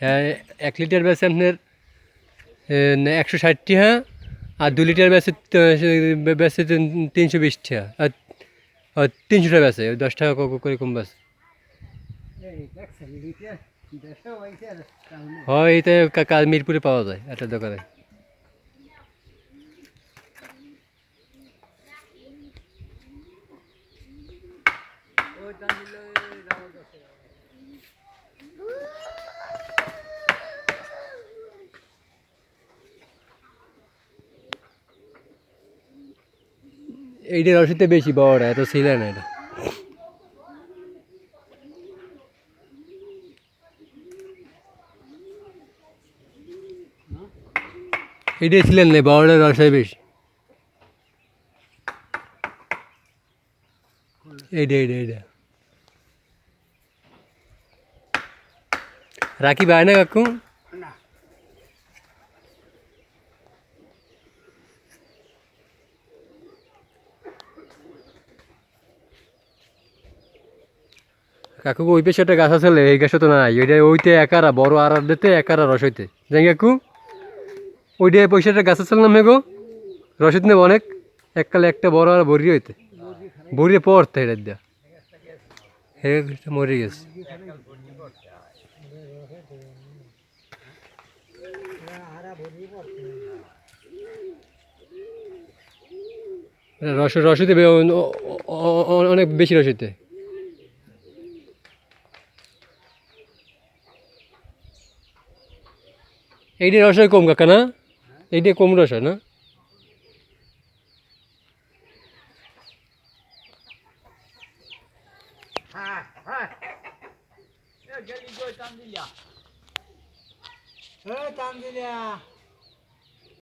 হ্যাঁ এক লিটার বেছে আপনার একশো ষাট টাকা আর দু লিটার বেছে বেছে তিনশো বিশ টাকা। আর তিনশো টাকা ওই দশ টাকা করে কম বেছে হয় এইটা কা- কা- মিরপুরে পাওয়া যায় একটা দোকানে। এইটার ওষুধে বেশি বড় এত ছিল না এটা। এটাই ছিলেন না বড়ের রসায় বেশি। এইটা এইটা এইটা। রাখি বায় না কাকু? কাকু, ওই পেশে একটা গাছ আছে এই গাছে তো নাই। ওইটা ওইতে একারা বড় আর দিতে একারা রস হইতে। যাই কাকু ওইটা পয়সাটা গাছ আছে না মেগো রসিদ নেব অনেক। এককালে একটা বড় আর বড়ি হইতে। বড়ি পড়তে এটা দিয়া। হে মরে গেছে। রস রসিতে অনেক বেশি রসিতে এইটা রস হয় কম কাকা না এইটা কম রস হয় না টান দিলা